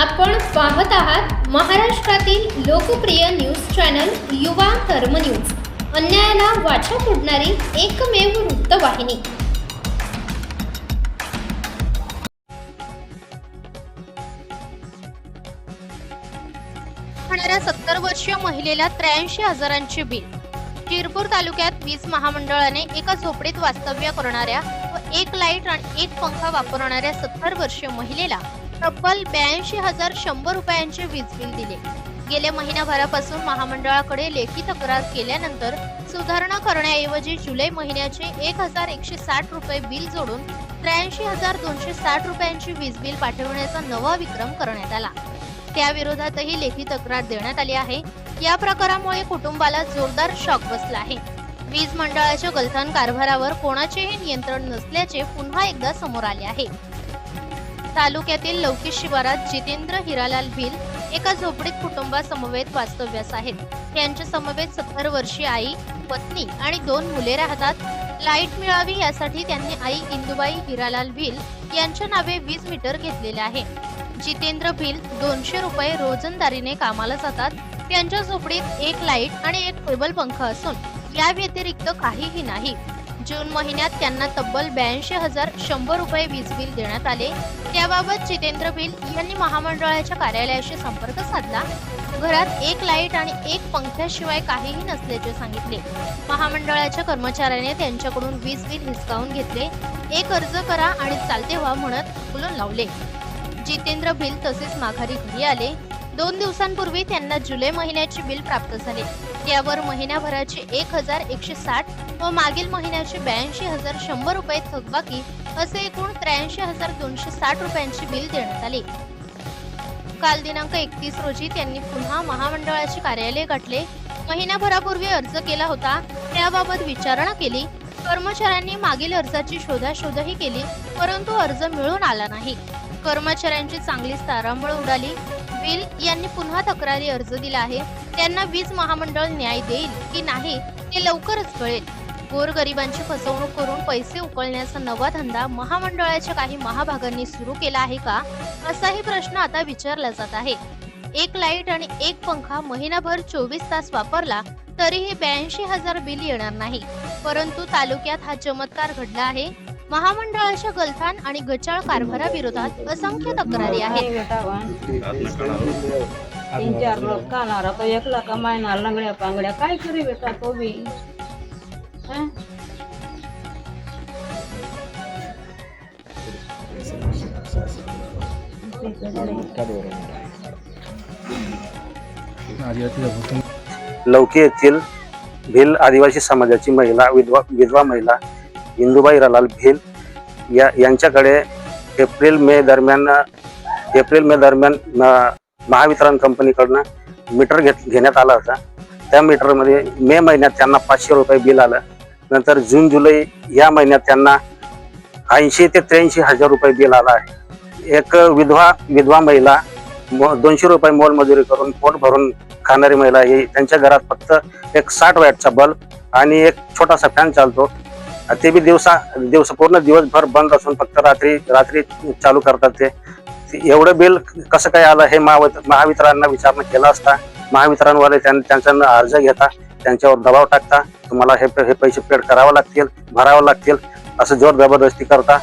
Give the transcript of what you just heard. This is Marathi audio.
आपण पाहत आहात महाराष्ट्रातील लोकप्रिय न्यूज चॅनल युवा कर्म न्यूज. अन्यायाला वाचा फोडणारी एकमेव वृत्तवाहिनी. होणाऱ्या सत्तर वर्षीय महिलेला त्र्याऐंशी हजारांचे बिल. शिरपूर तालुक्यात वीज महामंडळाने एका झोपडीत वास्तव्य करणाऱ्या एक लाइट आणि एक पंखा वापरणाऱ्या सत्तर वर्षीय महिलेला तब्बल ब्याऐंशी हजार शंभर रुपयांचे वीज बिल दिले. गेल्या महिनाभरापासून महामंडळाकडे लेखी तक्रार केल्यानंतर सुधारणा करण्याऐवजी जुलै महिन्याचे एक हजार एकशे साठ रुपये बिल जोडून त्र्याऐंशी हजार दोनशे साठ रुपयांची वीज बिल पाठवण्याचा नवा विक्रम करण्यात आला. त्याविरोधातही लेखी तक्रार देण्यात आली आहे. या प्रकारामुळे कुटुंबाला जोरदार शॉक बसला आहे. वीज मंडळाच्या गलथान कारभारावर कोणाचेही नियंत्रण नसल्याचे पुन्हा एकदा समोर आले आहे. तालुक्यातील लौकी शिवारात जितेंद्र हिरालाल भिल एका झोपडीत कुटुंबासमवेत वास्तव्यास आहेत. त्यांच्या समवेत सत्तर वर्षीय आई पत्नी आणि दोन मुले राहतात. लाइट मिळावी यासाठी त्यांनी आई इंदुबाई हिरालाल भिल यांच्या नावे वीज मीटर घेतलेले आहे. जितेंद्र भिल दोनशे रुपये रोजंदारीने कामाला जातात. त्यांच्या झोपडीत एक लाइट आणि एक टेबल पंख असून या व्यतिरिक्त काहीही नाही. जून महिन्यात त्यांना तब्बल ब्याऐंशी हजार शंभर रुपये वीज बिल देण्यात आले. त्याबाबत जितेंद्र बिल यांनी महामंडळाच्या कार्यालयाशी संपर्क साधला. घरात एक लाइट आणि एक पंख्याशिवाय काहीही नसल्याचे सांगितले. महामंडळाच्या कर्मचाऱ्याने त्यांच्याकडून वीज बिल हिसकावून घेतले. एक अर्ज करा आणि चालते व्हा म्हणत फुलून लावले. जितेंद्र भिल तसेच माघारी घरी आले. दोन दिवसांपूर्वी त्यांना जुलै महिन्याचे बिल प्राप्त झाले. यावर महिन्याभराचे एक हजार एकशे साठ व मागील महिन्याचे ब्याऐंशी हजार शंभर रुपये थकबाकी असे एकूण त्र्याऐंशी हजार दोनशे साठ रुपयांचे बिल देण्यात आले. काल दिनांक एकतीस रोजी त्यांनी पुन्हा महामंडळाचे कार्यालय गाठले. महिनाभरापूर्वी अर्ज केला होता. त्याबाबत विचारणा केली. कर्मचाऱ्यांनी मागील अर्जाची शोधाशोधही केली परंतु अर्ज मिळून आला नाही. कर्मचाऱ्यांची चांगलीच तारांबळ उडाली. विल यांनी पुन्हा तक्रारी अर्ज दिला आहे. त्यांना वीज महामंडळ न्याय देईल की नाही ते लवकरच कळेल. गोरगरिबांची फसवणूक करून पैसे उकळण्याचा नवा धंदा महामंडळाच्या काही महाभागांनी सुरू केला आहे का? असाही प्रश्न आता विचारला जात आहे. एक लाइट आणि एक पंखा महिनाभर चोवीस तास वापरला तरीही ब्याऐंशी हजार बिल येणार नाही. परंतु तालुक्यात हा चमत्कार घडला आहे. महामंडळाच्या गलथान आणि गचाळ कारभाराविरोधात असंख्य तक्रारी आहेत तीन चार लोक खाणार तो एकला कमायणार लंगड्या पांगड्या काय करी बेटा तो बी हं? लौकी येथील भिल आदिवासी समाजाची महिला विधवा विधवा महिला इंदुबाई रलाल भिल या यांच्याकडे एप्रिल मे दरम्यान एप्रिल मे दरम्यान महावितरण कंपनीकडनं मीटर घेत घेण्यात आला होता. त्या मीटरमध्ये मे महिन्यात त्यांना पाचशे रुपये बिल आलं. नंतर जून जुलै या महिन्यात त्यांना ऐंशी ते त्र्याऐंशी हजार रुपये बिल आलं आहे. एक विधवा विधवा महिला मो- दोनशे रुपये मोलमजुरी करून पोट भरून खाणारी महिला ही त्यांच्या घरात फक्त एक साठ वॅटचा बल्ब आणि एक छोटासा फॅन चालतो. ते बी दिवसा दिवस पूर्ण दिवसभर बंद असून फक्त रात्री रात्री चालू करतात ते. एवढं बिल कसं काय आलं हे महावित महावितरांना विचारणा केला असता महावितरणवाले त्यां- त्यांचा अर्ज घेता त्यांच्यावर दबाव टाकता तुम्हाला हे पैसे पेड करावं लागतील भरावं लागतील असं जोर जबरदस्ती करता